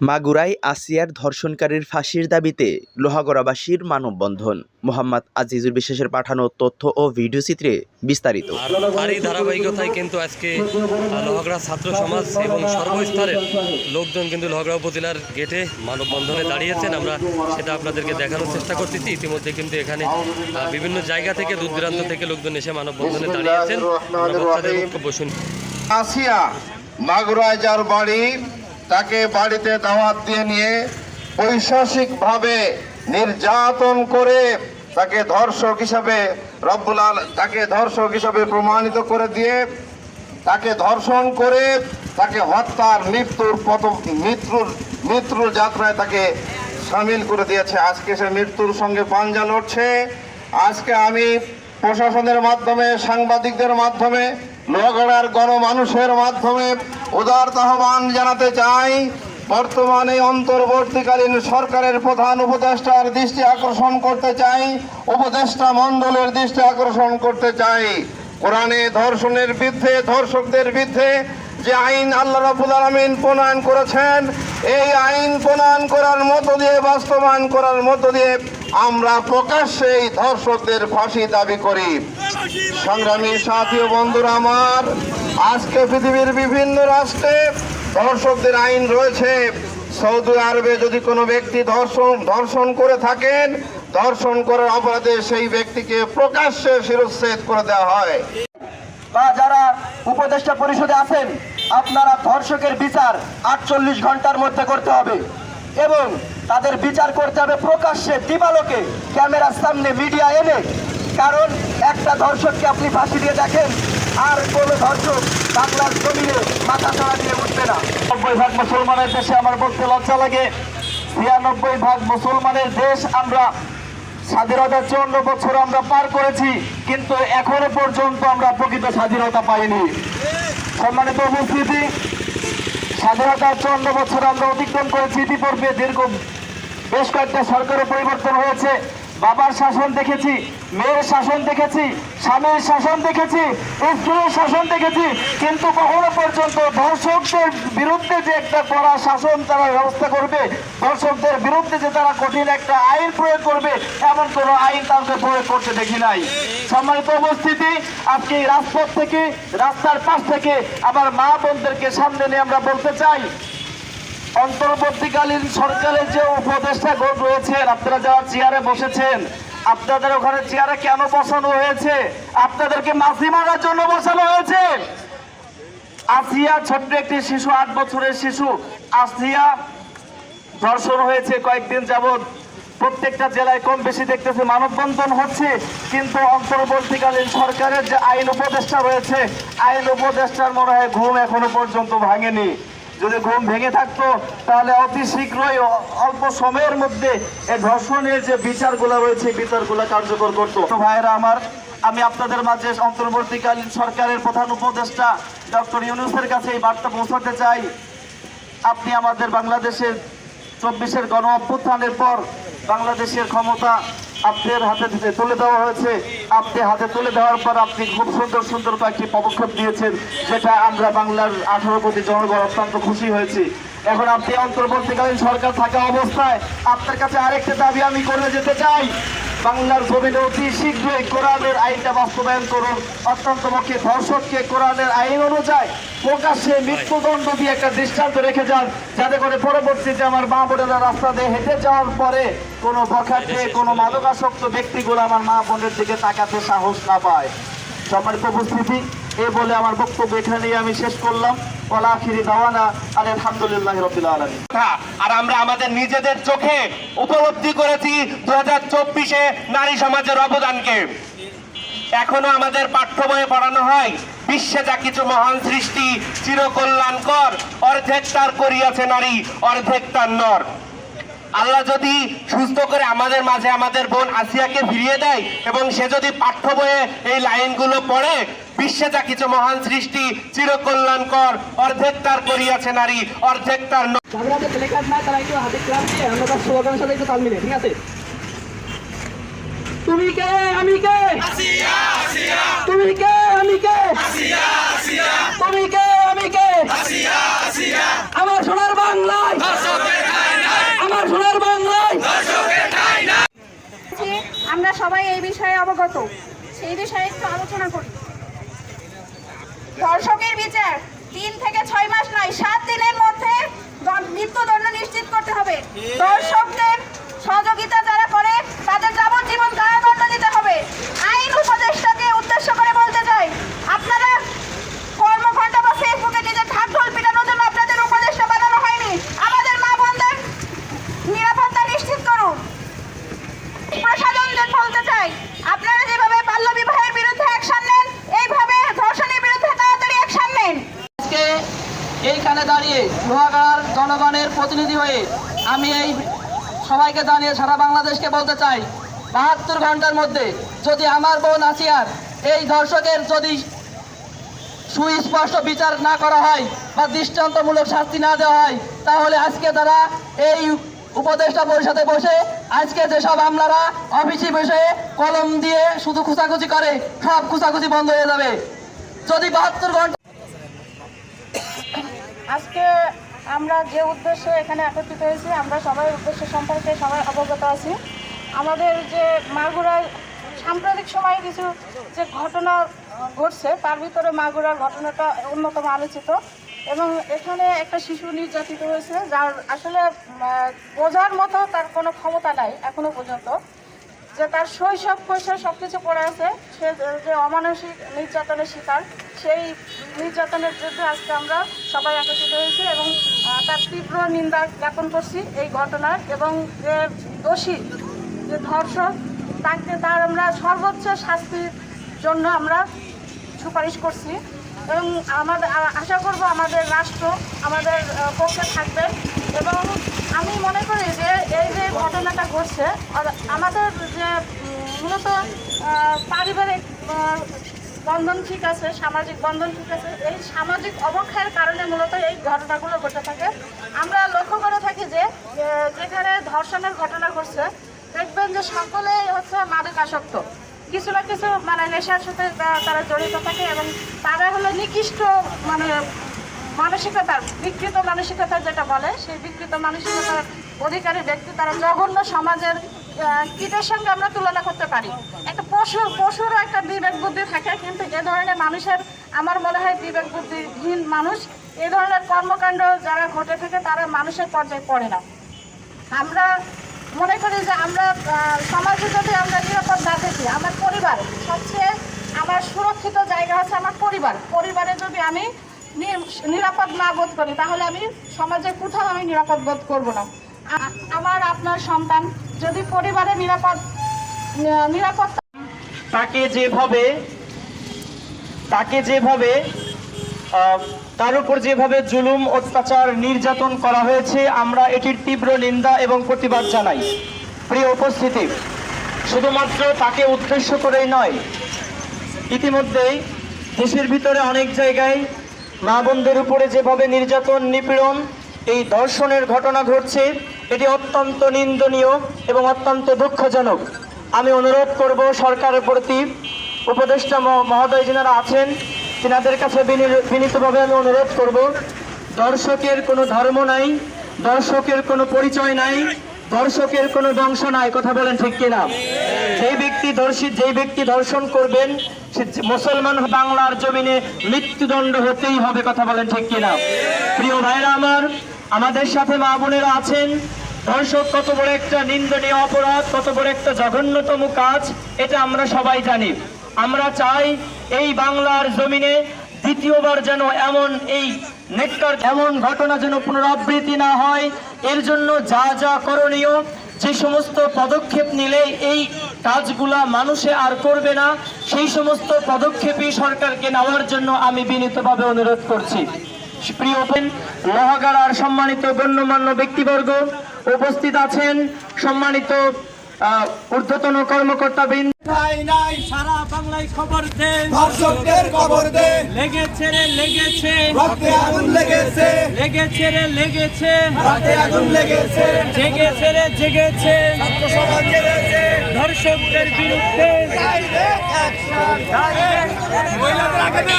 মাগুরায় আসিয়ার ধর্ষণকারীর ফাঁসির দাবিতে লোহাগড়াবাসীর মানববন্ধন। মোহাম্মদ আজিজুর বিশ্বাসের পাঠানো তথ্য ও ভিডিও চিত্রে বিস্তারিত। আর তারই ধারাবাহিকতায় কিন্তু আজকে লোহাগড়া ছাত্র সমাজ এবং সর্বস্তরের লোকজন কিন্তু লোহাগড়া উপজেলার গেটে মানববন্ধনে দাঁড়িয়েছেন। আমরা সেটা আপনাদেরকে দেখানোর চেষ্টা করতেছি। ইতিমধ্যে কিন্তু এখানে বিভিন্ন জায়গা থেকে দূর দূরান্ত থেকে লোকজন এসে মানববন্ধনে দাঁড়িয়েছেন আমরা বাচ্চাদের বক্তব্য শুনি। আসিয়া মাগুরায় যার বাড়ি তাকে বাড়িতে দাওয়াত দিয়ে নিয়ে পৈশাসিকভাবে নির্যাতন করে তাকে ধর্ষক হিসাবে রব্বুল আল তাকে ধর্ষক হিসাবে প্রমাণিত করে দিয়ে, তাকে ধর্ষণ করে তাকে হত্যার মৃত্যুর পথ মৃত্যুর মৃত্যুর যাত্রায় তাকে সামিল করে দিয়েছে। আজকে সে মৃত্যুর সঙ্গে পাঞ্জা লড়ছে। আজকে আমি প্রশাসনের মাধ্যমে, সাংবাদিকদের মাধ্যমে লোহাগড়ার গণমানুষের মাধ্যমে উদার আহ্বান জানাতে চাই। বর্তমানে অন্তর্বর্তীকালীন সরকারের প্রধান উপদেষ্টার দৃষ্টি আকর্ষণ করতে চাই, উপদেষ্টা মণ্ডলের দৃষ্টি আকর্ষণ করতে চাই। কোরআনে ধর্ষণের বিরুদ্ধে, ধর্ষকদের বিরুদ্ধে যে আইন আল্লাহ রাবুল আলমিন প্রণয়ন করেছেন, এই আইন প্রণয়ন করার মধ্য দিয়ে, বাস্তবায়ন করার মধ্য দিয়ে আমরা প্রকাশ্যে এই ধর্ষকদের ফাঁসি দাবি করি। সংগ্রামী সাথী বন্ধুরা আমার, আজকে পৃথিবীর বিভিন্ন রাষ্ট্রে ধর্ষকদের আইন রয়েছে। সৌদি আরবে যদি কোনো ব্যক্তি ধর্ষণ ধর্ষণ করে থাকেন ধর্ষণ করার অপরাধে সেই ব্যক্তিকে প্রকাশ্যে শিরচ্ছেদ করে দেওয়া হয়। বা যারা উপদেষ্টা পরিষদে আছেন, আপনারা ধর্ষকের বিচার আটচল্লিশ ঘণ্টার মধ্যে করতে হবে এবং তাদের বিচার করতে হবে প্রকাশ্যে। দিবালোকে ক্যামেরার সামনে মিডিয়া এনে কারণ একটা ধর্ষককে আপনি ফাঁসি দিয়ে দেখেন, আর কোনো ধর্ষক বাংলার জমিনে মাথা ছাড়া দিয়ে উঠবে না। নব্বই ভাগ মুসলমানের দেশে আমার বলতে লজ্জা লাগে। ছিয়ানব্বই ভাগ মুসলমানের দেশ আমরা, স্বাধীনতার চুয়ান্ন বছর আমরা পার করেছি, কিন্তু এখনও পর্যন্ত আমরা প্রকৃত স্বাধীনতা পাইনি। সম্মানিত উপস্থিতি, স্বাধীনতার চুয়ান্ন বছর আমরা অতিক্রম করেছি ইতিপূর্বে দীর্ঘ বেশ কয়েকটা সরকারের পরিবর্তন হয়েছে। বাবার শাসন দেখেছি মেয়ের শাসন দেখেছি, স্বামীর শাসন দেখেছি, স্ত্রীর শাসন দেখেছি, কিন্তু কখনো পর্যন্ত ধর্ষকদের বিরুদ্ধে যে একটা কড়া শাসন তারা ব্যবস্থা করবে ধর্ষকদের বিরুদ্ধে যে তারা কঠিন একটা আইন প্রয়োগ করবে, এমন কোনো আইন তাদের প্রয়োগ করতে দেখি নাই। সম্মানিত উপস্থিতি, আজকে রাজপথ থেকে, রাস্তার পাশ থেকে আবার মা বোনদেরকে সামনে নিয়ে আমরা বলতে চাই, অন্তর্বর্তীকালীন সরকারের যে উপদেষ্টা রয়েছেন, আপনারা যারা চেয়ারে বসেছেন আপনাদের ওখানে চেয়ারে কেন বসানো হয়েছে? আপনাদেরকে মাসি মারার জন্য বসানো হয়েছে? আসিয়া ছোট্ট একটি শিশু, আট বছরের শিশু, আসিয়া ধর্ষণ হয়েছে কয়েকদিন যাবৎ। প্রত্যেকটা জেলায় কম বেশি দেখতেছে মানববন্ধন হচ্ছে, কিন্তু অন্তর্বর্তীকালীন সরকারের যে আইন উপদেষ্টা রয়েছে, আইন উপদেষ্টার মনে হয় ঘুম এখনও পর্যন্ত ভাঙেনি। যদি ঘুম ভেঙে থাকতো, তাহলে অতি শীঘ্রই অল্প সময়ের মধ্যে এই ধর্ষণের যে বিচারগুলো রয়েছে বিচারগুলো কার্যকর করতো। তো ভাইরা আমার, আমি আপনাদের মাঝে অন্তর্বর্তীকালীন সরকারের প্রধান উপদেষ্টা ডক্টর ইউনুসের কাছে এই বার্তা পৌঁছাতে চাই। আপনি আমাদের বাংলাদেশের চব্বিশের গণ অভ্যুত্থানের পর বাংলাদেশের ক্ষমতা আপনার হাতে দিতে তুলে দেওয়া হয়েছে, আপনি হাতে তুলে দেওয়ার পর আপনি খুব সুন্দর সুন্দর কয়েকটি পদক্ষেপ দিয়েছেন সেটা আমরা বাংলার আঠারো কোটি জনগণ অত্যন্ত খুশি হয়েছি। এখন আপনি অন্তর্বর্তীকালীন সরকার থাকা অবস্থায় আপনার কাছে আরেকটা দাবি আমি করে যেতে চাই। বাংলার জমিনে অতি শীঘ্রই কোরআনের আইনটা বাস্তবায়ন করুন। অত্যন্ত পক্ষে ধর্ষককে কোরআনের আইন অনুযায়ী প্রকাশ্যে মৃত্যুদণ্ড দিয়ে একটা দৃষ্টান্ত রেখে যান, যাতে করে পরবর্তীতে আমার মা বোনেরা রাস্তা দিয়ে হেঁটে যাওয়ার পরে কোনো বখাটে কোনো মাদকাসক্ত ব্যক্তিগুলো আমার মা বোনের দিকে তাকাতে সাহস না পায়। সম্মানিত উপস্থিতি, এ বলে আমার বক্তব্য এখানেই আমি শেষ করলাম। ওলা আখিরি দাওয়ানা আলহামদুলিল্লাহ রবিল আলমী আর আমরা আমাদের নিজেদের চোখে উপলব্ধি করেছি দু হাজার চব্বিশে নারী সমাজের অবদানকে। এখনও আমাদের পাঠ্য বইয়ে পড়ানো হয়, বিশ্বে যা কিছু মহান সৃষ্টি, চিরকল্যাণকর, অর্ধেক তার করিয়াছে নারী, অর্ধেক তার নর। আল্লাহ যদি সুস্থ করে আমাদের মাঝে আমাদের বোন আসিয়াকে ফিরিয়ে দেয় এবং সে যদি পাঠ্য বইয়ে এই লাইনগুলো পড়ে বিশ্বে যা কিছু মহান সৃষ্টি চিরকল্যাণকর অর্ধেক তার করিয়াছে নারী অর্ধেক তার তুমি কে? আমি কে? তুমি কে? আমি কে? তুমি কে? আমি কে? আমার সোনার বাংলায় আমরা সবাই এই বিষয়ে অবগত। সেই বিষয়ে একটু আলোচনা করি। দর্শকের বিচার তিন থেকে ছয় মাস নয়, সাত দিনের মধ্যে দণ্ড- মৃত্যুদণ্ড নিশ্চিত করতে হবে। দর্শকদের সহযোগিতা যারা করে তাদের যাবজ্জীবন কারাদণ্ড দিতে হবে আইন উপদেষ্টাকে উদ্দেশ্য করে বলতে চাই আপনারা কর্মঘণ্টা বা ফেসবুকে নিজের ঢাক ঢোল পিটানোর জন্য আপনাদের উপদেষ্টা বানানো হয়নি আমাদের মা বোনদের নিরাপত্তা নিশ্চিত করুন প্রশাসনদের বলতে চাই আপনারা যেভাবে বাল্য বিবাহের বিরুদ্ধে অ্যাকশন নেন এইভাবে ধর্ষণের বিরুদ্ধে তাড়াতাড়ি অ্যাকশন নেন আজকে এইখানে দাঁড়িয়ে লোহাগাড়ার জনগণের প্রতিনিধি হয়ে আমি এই সবাইকে জানিয়ে সারা বাংলাদেশকে বলতে চাই, বাহাত্তর ঘণ্টার মধ্যে যদি আমার বোন আসিয়ার এই ধর্ষকের যদি সুস্পষ্ট বিচার না করা হয় বা দৃষ্টান্তমূলক শাস্তি না দেওয়া হয়, তাহলে আজকে তারা এই উপদেষ্টা পরিষদে বসে আজকে যেসব আমলারা অফিসে বসে কলম দিয়ে শুধু খুচাখুচি করে, সব খুচাখুচি বন্ধ হয়ে যাবে। যদি বাহাত্তর ঘণ্টা আজকে আমরা যে উদ্দেশ্যে এখানে একত্রিত হয়েছি, আমরা সবাই উদ্দেশ্য সম্পর্কে সবাই অবগত আছি। আমাদের যে মাগুরার সাম্প্রতিক সময়ে কিছু যে ঘটনা ঘটছে, তার ভিতরে মাগুরার ঘটনাটা অন্যতম আলোচিত এবং এখানে একটা শিশু নির্যাতিত হয়েছে, যার আসলে বোঝার মতো তার কোনো ক্ষমতা নাই, এখনও পর্যন্ত। যে তার শৈশব কৈশোর সব কিছু পড়ে আছে, সে যে- অমানসিক নির্যাতনের শিকার, সেই নির্যাতনের বিরুদ্ধে আজকে আমরা সবাই একত্রিত হয়েছি এবং তার তীব্র নিন্দা জ্ঞাপন করছি এই ঘটনার এবং যে দোষী, যে ধর্ষক, তাকে তার আমরা সর্বোচ্চ শাস্তির জন্য আমরা সুপারিশ করছি এবং আমাদের আশা করব আমাদের রাষ্ট্র আমাদের পক্ষে থাকবে এবং আমি মনে করি যে এই যে ঘটনাটা ঘটছে আমাদের যে মূলত পারিবারিক বন্ধন ঠিক আছে, সামাজিক বন্ধন ঠিক আছে, এই সামাজিক অবক্ষয়ের কারণে মূলত এই ঘটনাগুলো ঘটে থাকে। আমরা লক্ষ্য করে থাকি যে যেখানে ধর্ষণের ঘটনা ঘটছে, দেখবেন যে সকলেই হচ্ছে মাদকাসক্ত। কিছু না কিছু মানে নেশার সাথে তারা জড়িত থাকে এবং তারা হলো নিকৃষ্ট মানে মানসিকতার বিকৃত মানসিকতা যেটা বলে, সেই বিকৃত মানসিকতার অধিকারী ব্যক্তি, তারা জঘন্য সমাজের কীটের সঙ্গে আমরা তুলনা করতে পারি। একটা পশু পশুরও একটা বিবেক বুদ্ধি থাকে, কিন্তু এ ধরনের মানুষের আমার মনে হয় বিবেক বুদ্ধিহীন মানুষ, এ ধরনের কর্মকাণ্ড যারা ঘটে থাকে, তারা মানুষের পর্যায়ে পড়ে না। আমরা মনে করি যে আমরা সমাজে যদি আমরা নিরাপদ না থাকি, আমার পরিবার, সবচেয়ে আমার সুরক্ষিত জায়গা হচ্ছে আমার পরিবার। পরিবারে যদি আমি নিরাপদ না বোধ করি, তাহলে আমি সমাজে কোথাও আমি নিরাপদ বোধ করব না। আমার, আপনার সন্তান যদি পরিবারে নিরাপদ নিরাপত্তা তাকে যেভাবে তাকে যেভাবে তার উপর যেভাবে জুলুম, অত্যাচার, নির্যাতন করা হয়েছে, আমরা এটির তীব্র নিন্দা এবং প্রতিবাদ জানাই। প্রিয় উপস্থিতি, শুধুমাত্র তাকে উদ্দেশ্য করেই নয়, ইতিমধ্যেই দেশের ভিতরে অনেক জায়গায় মা বোনদের উপরে যেভাবে নির্যাতন, নিপীড়ন এই ধর্ষণের ঘটনা ঘটছে, এটি অত্যন্ত নিন্দনীয় এবং অত্যন্ত দুঃখজনক। আমি অনুরোধ করব সরকারের প্রতি, উপদেষ্টা মহোদয় যিনারা আছেন তিনাদের কাছে বিনি- বিনীতভাবে আমি অনুরোধ করব, দর্শকের কোনো ধর্ম নাই, দর্শকের কোনো পরিচয় নাই, দর্শকের কোনো বংশ নাই, কথা বলেন ঠিক কিনা? যেই ব্যক্তি ধর্ষিত যেই ব্যক্তি ধর্ষণ করবেন, সে মুসলমান বাংলার জমিনে মৃত্যুদণ্ড হতেই হবে, কথা বলেন ঠিক কিনা? প্রিয় ভাইরা আমার আমাদের সাথে মা বোনেরা আছেন। ধর্ষক কত বড় একটা নিন্দনীয় অপরাধ, কত বড় একটা জঘন্যতম কাজ, এটা আমরা সবাই জানি। আমরা চাই এই বাংলার জমিনে দ্বিতীয়বার যেন এমন এই নেককার, এমন ঘটনা যেন পুনরাবৃত্তি না হয়। এর জন্য যা যা করণীয়, যে সমস্ত পদক্ষেপ নিলে এই কাজগুলা মানুষে আর করবে না, সেই সমস্ত পদক্ষেপই সরকারকে নেওয়ার জন্য আমি বিনীতভাবে অনুরোধ করছি। প্রিয় সম্মানিত গণ্যমান্য ব্যক্তিবর্গ উপস্থিত আছেন সম্মানিত আহ, ঊর্ধ্বতন কর্মকর্তা বৃন্দ সারা বাংলায় খবর দে। ধর্ষকদের কবর দে। লেগেছে রে লেগেছে। রক্তে আগুন লেগেছে। লেগেছে রে লেগেছে। রাতে আগুন লেগেছে। জেগেছে রে জেগেছে। সমাজ জেগেছে। ধর্ষকদের বিরুদ্ধে। ডাইরেক্ট অ্যাকশন মহিলাদের আগে দে